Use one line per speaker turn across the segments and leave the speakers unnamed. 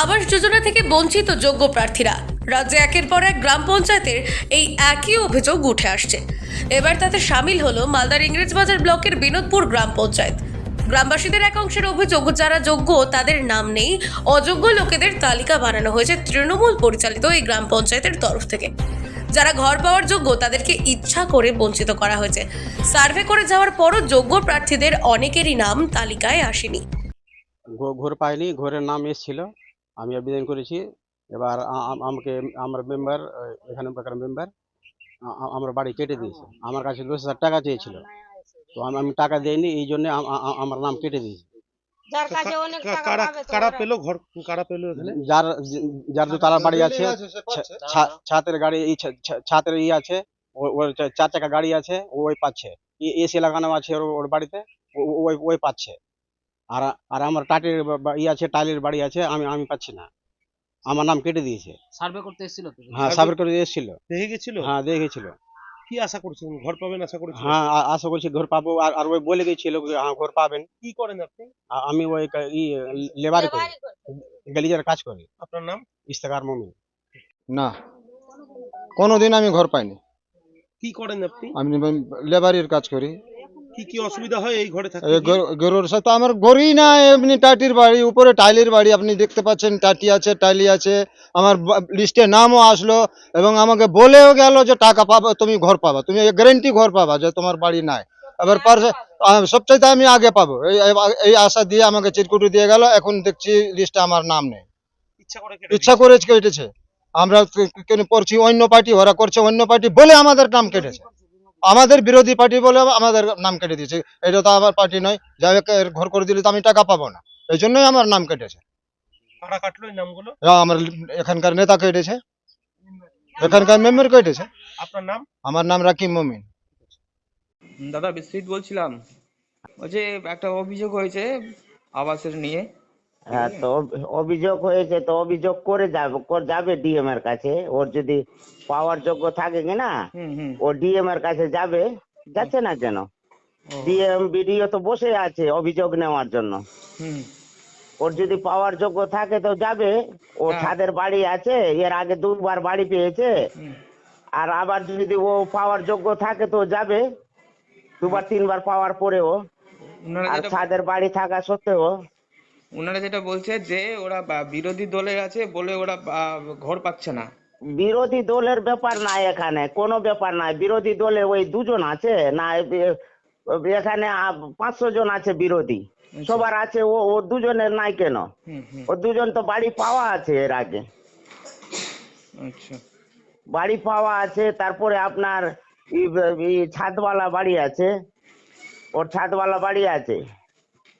আবাস যোজনা থেকে বঞ্চিত যোগ্য প্রার্থীরা। রাজ্যে একের পর এক গ্রাম পঞ্চায়েতের এই একই অভিযোগ উঠে আসছে। এবার তাতে সামিল হলো মালদার ইংরেজবাজার ব্লকের বিনোদপুর গ্রাম পঞ্চায়েত। গ্রামবাসীদের এক অংশের অভিযোগ, যারা যোগ্য তাদের নাম নেই, অযোগ্য লোকেদের তালিকা বানানো হয়েছে তৃণমূল পরিচালিত এই গ্রাম পঞ্চায়েতের তরফ থেকে। যারা ঘর পাওয়ার যোগ্য তাদেরকে ইচ্ছা করে বঞ্চিত করা হয়েছে। সার্ভে করে যাওয়ার পরও যোগ্য প্রার্থীদের অনেকেরই নাম তালিকায় আসেনি।
ঘর পাইনি ঘরের নাম এসেছিল। আমি আবেদন করেছি। এবার আমাকে আমার মেম্বার এখানে মেম্বার আমার বাড়ি কেটে দিয়েছে। আমার কাছে দশ হাজার টাকা চেয়েছিল। তো আমি আমি টাকা দেইনি এই জন্য আমার নাম কেটে দিয়েছে।
যার কাছে অনেক টাকা পাবে
কারা পেল ঘর কারা পেল এখানে?
যার যার দোতলা বাড়ি আছে ছাতের গাড়ি ছাতের ই আছে ওর চার চাকা গাড়ি আছে ও ওই পাচ্ছে। এসি লাগানো আছে ওর ওর বাড়িতে ওই ওই পাচ্ছে। আর আর আমার টাটের ই আছে টাইলের বাড়ি আছে আমি আমি পাচ্ছি না। আমার নাম কেটে দিয়েছে।
সার্ভে করতে এসেছিল তো?
হ্যাঁ সার্ভে করে এসেছিল।
দেখে গেছিল?
হ্যাঁ দেখেছিল
কি আশা করছেন? ঘর পাবেন আশা করছেন?
হ্যাঁ আ- আশা করছি ঘর পাবো। আর আর ওই বলে গেছিল যে হ্যাঁ ঘর পাবেন।
কি করেন আপনি?
আ- আমি ওই কা- ই লেবারি করি। গ্যালিজার কাজ করি।
আপনার নাম?
ইস্তেকার মমিন।
না কোনোদিন আমি ঘর পাইনি।
কি করেন আপনি?
আমি লেবারির কাজ করি।
কি কি অসুবিধা হয় এই ঘরে থাকতে
এই
গিয়ে?
গরু- গরুর সাথে আমার গড়ই না এমনি টাটির বাড়ি উপরে টাইলের বাড়ি আপনি দেখতে পাচ্ছেন টাটি আছে টাইলি আছে। আমার লিস্টে নামও আসলো এবং আমাকে বলেও গেল যে টাকা পাবে তুমি ঘর পাবা। তুমি গ্যারেন্টি ঘর পাবা যে তোমার বাড়ি নাই। এবার পার সবচাইতে আমি আগে পাবো। এই আশা দিয়ে আমাকে চিরকুটি দিয়ে গেল এখন দেখছি লিস্টে আমার নাম নেই।
ইচ্ছা করে
কেটেছে? আমরা কেন করছি অন্য পার্টি ওরা করছে অন্য পার্টি বলে আমাদের নাম কেটেছে। আমাদের বিরোধী পার্টি বলে আমাদের নাম কেটে দিয়েছে। এটা তো আমার পার্টি নয় যাই ঘর করে দিলে তো আমি টাকা পাবো না। এই জন্যই আমার নাম কেটেছে।
দিয়েছে। কারা কাটলো এই নামগুলো?
এরা আমার এখানকার নেতা কেটেছে। এখানকার মেম্বার কেটেছে।
আপনার নাম?
আমার নাম রাকিব মমিন।
দাদা বিশ্বজিৎ বলছিলাম। বলছে একটা অভিযোগ হয়েছে আবাসের নিয়ে।
হ্যাঁ তো অভিযোগ হয়েছে তো অভিযোগ করে যাবে করে যাবে ডিএম এর কাছে। ওর যদি পাওয়ার যোগ্য থাকে কিনা ও ডিএম এর কাছে যাবে যাচ্ছে না কেন? ডিএম বিডিও তো বসে আছে অভিযোগ নেওয়ার জন্য। ওর যদি পাওয়ার যোগ্য থাকে তো যাবে ও
হ্যাঁ।
ছাদের বাড়ি আছে এর আগে দুবার বাড়ি পেয়েছে। আর আবার যদি ও পাওয়ার যোগ্য থাকে তো যাবে দুবার তিনবার পাওয়ার পরেও। আর ছাদের বাড়ি থাকা সত্ত্বেও
ওনারা যেটা বলছে যে ওরা বিরোধী দলের আছে বলে ওরা ঘর পাচ্ছে না।
বিরোধী দলের ব্যাপার নাই এখানে কোনো ব্যাপার নাই। বিরোধী দলে ওই দুজন আছে না এখানে পাঁচশো জন আছে বিরোধী। সবার আছে ও ও দুজনের নাই কেন? ও দুজন তো বাড়ি পাওয়া আছে এর আগে।
আচ্ছা।
বাড়ি পাওয়া আছে তারপরে আপনার ছাদওয়ালা বাড়ি আছে। ওর ছাদওয়ালা বাড়ি আছে।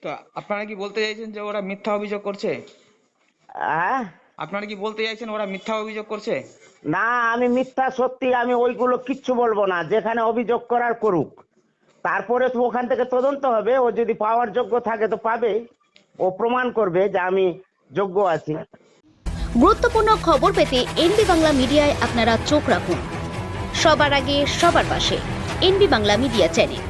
তো আপনারা কি বলতে চাইছেন যে ওরা মিথ্যা অভিযোগ করছে? আপনারা কি বলতে চাইছেন ওরা মিথ্যা অভিযোগ করছে?
না আমি মিথ্যা সত্যি আমি ওইগুলো কিচ্ছু বলব না। যেখানে অভিযোগ করার করুক। তারপরে তো ওখান থেকে তদন্ত হবে। ও যদি পাওয়ার যোগ্য থাকে তো পাবে। ও প্রমাণ করবে যে আমি যোগ্য আছি।
গুরুত্বপূর্ণ খবর পেতে এনবি বাংলা মিডিয়ায় আপনারা চোখ রাখুন। সবার আগে সবার পাশে এনবি বাংলা মিডিয়া চ্যানেল।